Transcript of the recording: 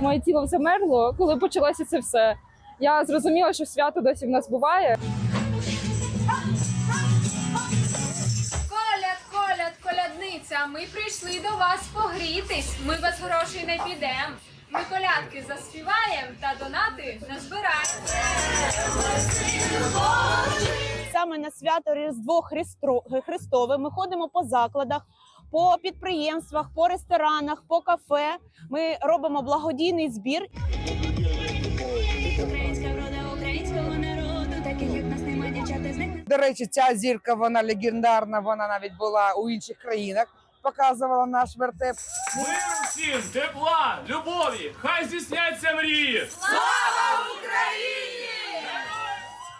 Моє тіло замерло, коли почалося це все. Я зрозуміла, що свято досі в нас буває. Коляд, коляд, колядниця, ми прийшли до вас погрітись. Ми без грошей не підемо. Ми колядки заспіваємо та донати назбираємо. Саме на свято Різдво Христове ми ходимо по закладах, по підприємствах, по ресторанах, по кафе. Ми робимо благодійний збір. Українська врода українського народу, таких як нас нема дівчата До речі, ця зірка вона легендарна. Вона навіть була у інших країнах. Показувала наш вертеп. Миру всім, тепла, любові, хай здійсняться мрії! Слава